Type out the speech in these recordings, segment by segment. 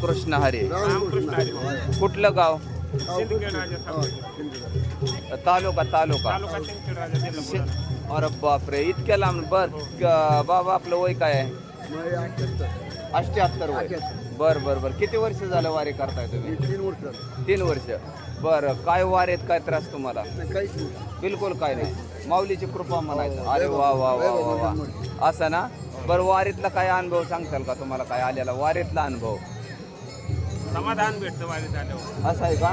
रामकृष्ण हरी. कुठलं गाव. तालुका तालुका. शे-. अरे बापरे इतक्या लांब. बर क- बाबा आपलं वय काय आहे? अष्ट्याहत्तर वय. बर बर बर. किती वर्ष झालं वारी करताय तुम्ही? तीन वर्ष तीन वर्ष. बर काय वारेत काय त्रास तुम्हाला? बिलकुल काय नाही. माऊलीची कृपा म्हणायचं. अरे वा वा वा वा वा. असं ना? बरं वारीतला काय अनुभव सांगताल का तुम्हाला? काय आलेला वारीतला अनुभव? समाधान भेटतं वारीत आल्यावर असं आहे का?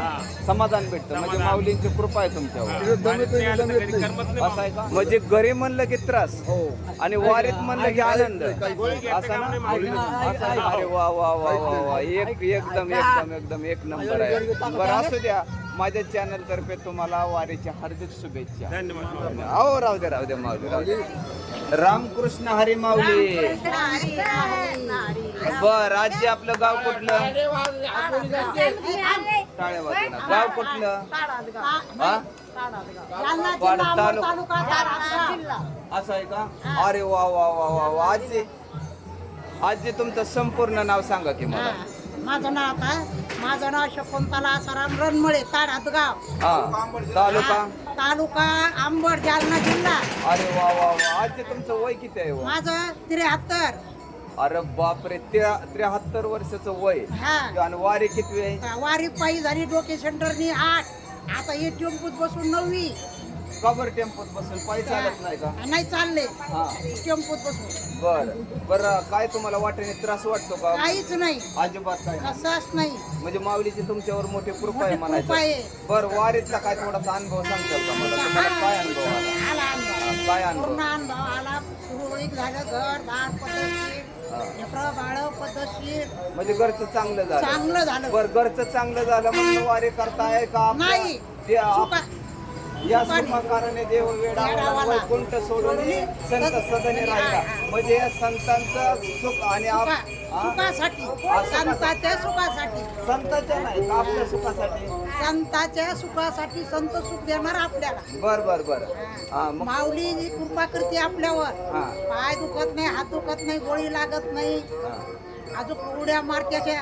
समाधान भेटतं. म्हणजे समाधान. माऊलींची कृपा आहे तुमच्यावर. वारीत नाही आलं तर घरी करमत नाही असं आहे का? म्हणजे घरी म्हणलं की त्रास. हो. आणि वारीत म्हणलं की आनंद. गोळी घ्यायचं असं काम ना? नाही माऊलीला. असं आहे. अरे वा वा वा वा वा. एक एकदम एकदम एकदम एक नंबर आहे. बरं असू द्या. माझ्या चॅनल तर्फे तुम्हाला वारीच्या हार्दिक शुभेच्छा. धन्यवाद अहो राहू दे राहू दे माऊली राहू दे रामकृष्ण हरी माऊली. बर राज्य आपलं गाव कुठलं? टाळ्या गाव कुठलं? हा? तालुका. असं आहे का? अरे वा वा वा वा वा. आजी आजी तुमचं संपूर्ण नाव सांगा की मला. माझं नाव आता माझं नाव शकुंतला आसाराम रणमळे ताडात गाव. हा तालुका? तालुका आंबड जालना जिल्हा. अरे वा वा वा. आजी तुमचं वय किती आहे हो? माझं त्र्याहत्तर. अरे बापरे त्र्या- त्र्याहत्तर वर्षाचं वय. हा. आणि वारी किती आहे? वारी पायी झाली डोके सेंटरनी आठ. आता हे टेम्पूत बसून नववी. कबर टेम्पोत बसून पायी चालत नाही का? नाही चालले. हा. टेम्पूत बसून बर. बर काय तुम्हाला वाटेने त्रास वाटतो का? काहीच नाही. अजिबात काय नाही. कसंच नाही. म्हणजे माऊलीची तुमच्यावर मोठी कृपा आहे मोठी कृपा म्हणायचं. आहे. बर वारीतला काय थोडासा अनुभव सांगताल का मला? तुम्हाला काय अनुभव आला? आला अनुभव. काय अनुभव? पूर्ण अनुभव आला. सुरळीत झालं घर दार पद्धतशीर हा. लेकरं बाळ पद्धतशीर म्हणजे घरचं चांगलं झालं. चांगलं झालं. बर घरचं चांगलं झालं म्हणून वारी करताय का नाही. ते आप- सुका या. सुखाकारणे देव वेडावाला. वैकुंठ सोडून संत सदने राहिला. म्हणजे संतांचं सुख आणि आप-? सुखासाठी. सुखासाठी. संताच्या सुखासाठी. संतांच्या नाही का आपल्या सुखासाठी. संताच्या सुखासाठी संत सुख देणार आपल्याला. बर बर बर. माऊली जी कृपा करते आपल्यावर. पाय दुखत नाही हात दुखत नाही गोळी लागत नाही. अजून उड्या मारत्याच्या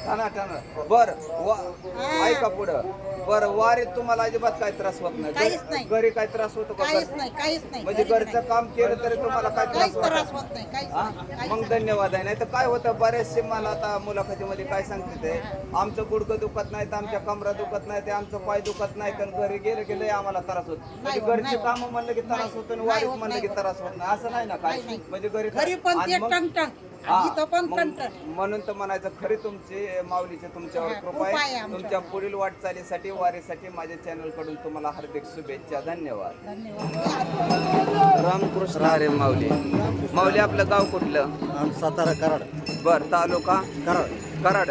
बर वा हा. ऐका पुढं बर वारीत तुम्हाला अजिबात काय त्रास होत नाही काहीच घरी- नाही. घरी काय त्रास होतो का काहीच घरी? नाही काहीच नाही म्हणजे घरचं काम केलं तरी तुम्हाला काय. काहीच त्रास त्रास होत नाही काहीच हा? नाही काहीच मग नाही. धन्यवाद आहे नाही तर काय होतं बरेचसे मला आता मुलाखतीमध्ये काय सांगते ते आमचं गुडकं दुखत नाही तर आमच्या कमरा दुखत नाही ते आमचं पाय दुखत नाही तर घरी गेले गेले आम्हाला त्रास होत म्हणजे होत, घरची नाही होत. कामं म्हणलं की त्रास होतो आणि नाही होत, म्हणलं नाही की होत. त्रास होत नाही असं नाही ना काय नाही, नाही. म्हणजे घरी घरी पण आणि ते मग- टंगटंग इथं पण म्हणून तर म्हणायचं खरी तुमची माऊलीची तुमच्यावर कृपा आहे. तुमच्या पुढील वाटचालीसाठी वारीसाठी माझ्या चॅनलकडून तुम्हाला हार्दिक शुभेच्छा धन्यवाद. धन्यवाद. रामकृष्ण. हरे माऊली. माऊली आपलं गाव कुठलं? सातारा कराड. बर तालुका? कराड. कराड.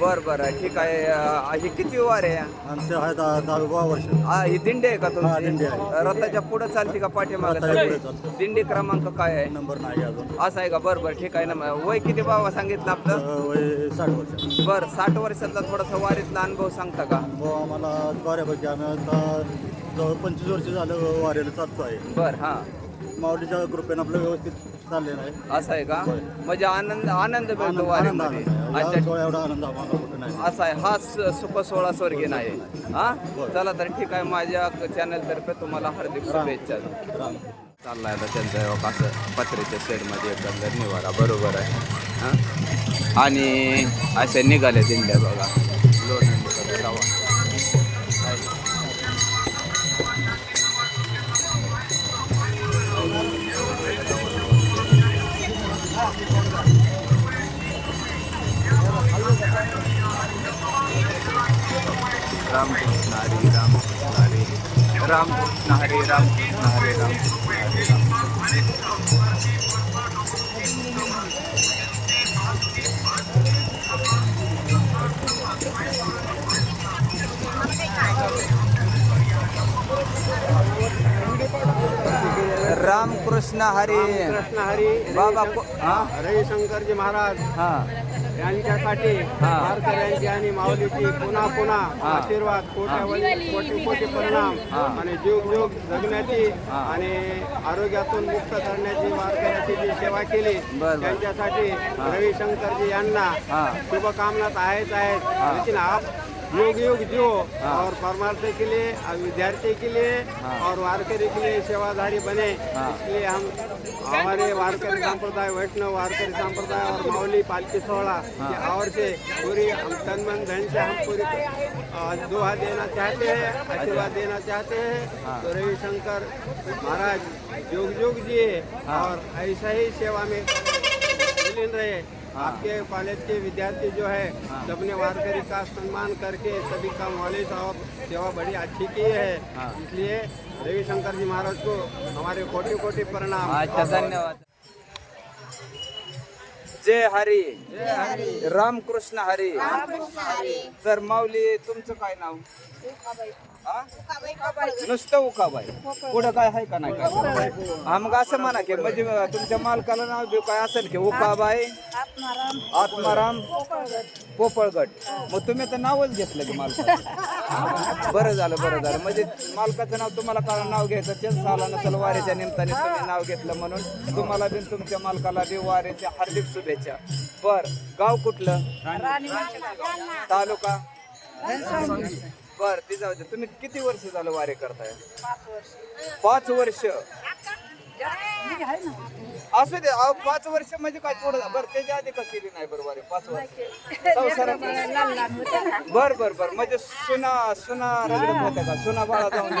बर बर. ठीक आहे. अं, ही किती वार आहे? आमचं आहे दहा दहा बारा वर्ष. आ, ही दिंडी आहे का हा, दिंडी तुमची आहे. रथाच्या पुढे चालते का पाठीमागे रथाच्या पुढे चालते? चालते. दिंडी क्रमांक काय आहे? नंबर नाही अजून. असं आहे का? बर बर. ठीक आहे ना. वय किती बाबा सांगितलं आपलं? अं, वय साठ वर्ष. बर साठ वर्षातला थोडासा वारीतला अनुभव सांगता का? व आम्हाला बऱ्यापैकी आम्ही आता जवळ पंचवीस वर्ष झालं वाऱ्याला चालतो आहे बर हा. माऊलीच्या कृपेनं आपलं व्यवस्थित चाललेलं आहे. असं आहे का. म्हणजे आनंद आनंद मिळतो आनंद वारीमध्ये. आनंद आहे. या अच्छा. सोहळ्या एवढा आनंद आम्हाला कुठे नाही. असा आहे. हा स- सुख सोळा स्वर्गीय आहे हा. चला तर ठीक आहे. माझ्या चॅनल तर्फे तुम्हाला हार्दिक शुभेच्छा. चाललाय आता त्यांचा एक असं पत्र्याच्या शेडमध्ये एकंदर निवारा बरोबर आहे. हा? आणि असे निघाले दिंड्या बघा. लोणंदकडे रामकृष्ण हरी रामकृष्ण हरी रामकृष्ण हरी रामकृष्ण हरी रामकृष्ण हरी राम रामकृष्ण हरी. कृष्ण हरी. बाबा को- हा हरे शंकरजी महाराज. हा. यांच्यासाठी. वारकऱ्यांची आणि माऊलीची पुन्हा पुन्हा. आशीर्वाद कोट्यावधी कोटी कोटी परिणाम. आणि जीव जीव जगण्याची. आणि आरोग्यातून मुक्त करण्याची वारकऱ्याची जी सेवा केली. त्यांच्यासाठी रविशंकरजी यांना. शुभकामना आहेच आहेत लेकिन आप युग युग जियो और परमार्थ के लिए और विद्यार्थी के लिए और वारकरी के लिए सेवाधारी बने। हाँ। इसलिए हम हमारे वारकरी संप्रदाय वैष्णव वारकरी संप्रदाय और माऊली पालकी सोहला की और से पूरी हम तन मन धन से हम पूरी दुआ देना चाहते हैं आशीर्वाद देना चाहते हैं। तो रविशंकर महाराज युग युग जिए और ऐसा ही सेवा में रहे। आपके कॉलेज के विद्यार्थी जो है सबने वारकरी का सम्मान करके सभी का मौलिक और सेवा बड़ी अच्छी की है। इसलिए रविशंकर जी महाराज को हमारे कोटि कोटि प्रणाम अच्छा धन्यवाद। जय हरी। रामकृष्ण हरी। तर माऊली तुमचं काय नाव? नुसतं उकाबाई. पुढं काय आहे का नाही काय? हा मग असं म्हणा की म्हणजे तुमच्या मालकाला नाव बिव काय असेल की उकाबाई आत्माराम पोपळगट मग तुम्ही तर नावच घेतलं की मालकाचं. बरं झालं बरं झालं. म्हणजे मालकाचं नाव तुम्हाला काय नाव घ्यायचं तेच आला नसेल वारीच्या निमित्ताने तुम्ही नाव घेतलं म्हणून तुम्हाला बी तुमच्या मालकाला बी वारीच्या हार्दिक शुभेच्छा. बर गाव कुठलं? तालुका? बर ते जाऊ दे. तुम्ही किती वर्ष झालं वारी करताय? पाच वर्ष. असू दे अहो, पाच वर्ष म्हणजे काय थोडं बरं त्याच्या आधी का केली नाही बरं वारी पाच वर्ष. संसारात बर बर बर. म्हणजे सुना सुना रगडत होत्या का? सुना बाळा जाऊन.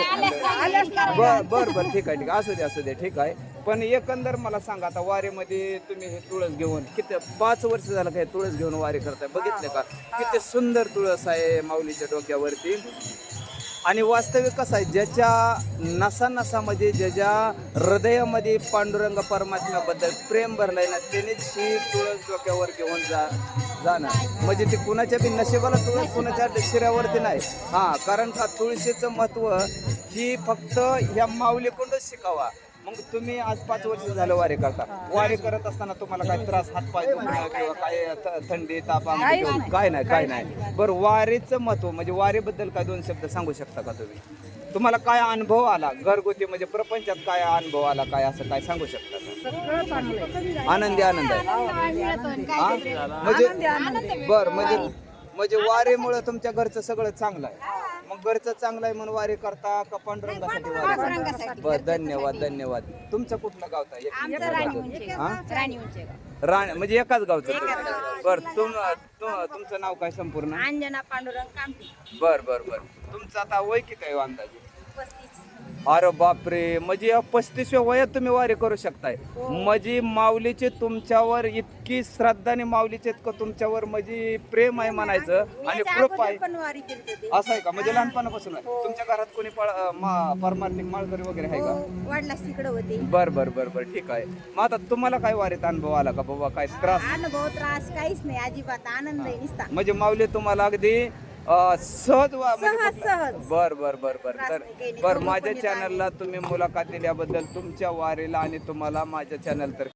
बर बर बर. ठीक आहे ठीक आहे. असू दे असू दे. ठीक आहे. पण एकंदर मला सांगा आता वारीमध्ये तुम्ही हे तुळस घेऊन किती पाच वर्ष झालं काय तुळस घेऊन वारी करताय? बघितलं का? किती सुंदर तुळस आहे माऊलीच्या डोक्यावरती. आणि वास्तविक कसं आहे? ज्याच्या नसा नसामध्ये ज्याच्या हृदयामध्ये पांडुरंग परमात्म्याबद्दल प्रेम भरलंय ना त्यानेच ही तुळस डोक्यावर घेऊन जा जाणं म्हणजे ती कुणाच्या बी नशिबाला तुळस कुणाच्या शिऱ्यावरती नाही. हां कारण का तुळशीचं महत्त्व ही फक्त ह्या माऊलीकडूनच शिकावा. मग तुम्ही आज पाच वर्ष झालं वारी करता. वारी करत असताना तुम्हाला काय त्रास हातपाय दुखणं किंवा काय थ- थंडी ताप काय नाही काय नाही. बरं वारीचं महत्त्व म्हणजे वारीबद्दल काय दोन शब्द सांगू शकता का तुम्ही? तुम्हाला काय अनुभव आला? घरगुती म्हणजे प्रपंचात काय अनुभव आला काय असं काय सांगू शकता का? आनंदी आनंद आहे. हा? म्हणजे बर म्हणजे म्हणजे वारीमुळे तुमच्या घरचं सगळं चांगलं आहे. मग घरचं चांगलं आहे म्हणून वारी करता का पांडुरंगासाठी वारी करता? बर धन्यवाद धन्यवाद. तुमचं कुठलं गाव हा? राणी म्हणजे एकाच गावचं. बर तुम तु- तुमचं नाव काय संपूर्ण? अंजना पांडुरंग कामठी बर बर बर. तुमचं आता वय किती आहे हो अंदाजे? पस्तीस. अरे बापरे म्हणजे या पस्तीसव्या वयात तुम्ही वारी करू शकताय. म्हणजे माऊलीचे तुमच्यावर इतकी श्रद्धा आणि माऊलीचे इतकं तुमच्यावर म्हणजे प्रेम आहे म्हणायचं आणि कृप आहे. असं आहे का? म्हणजे लहानपणापासून आहे. तुमच्या घरात कोणी परमार्थिक माळकरी वगैरे आहे का? वडिलास तिकडे होते. बर बर बर बर ठीक आहे. मग आता तुम्हाला काय वारीत अनुभव आला का बाबा? काय त्रास? अनुभव त्रास काहीच नाही अजिबात आनंद म्हणजे माऊली तुम्हाला अगदी सहज वा- म्हणजे सहज, कुठलं- सहज. बर बर बर बर तर. बर माझ्या. चॅनलला तुम्ही मुलाखत दिल्याबद्दल तुमच्या वारीला आणि तुम्हाला माझ्या चॅनल तर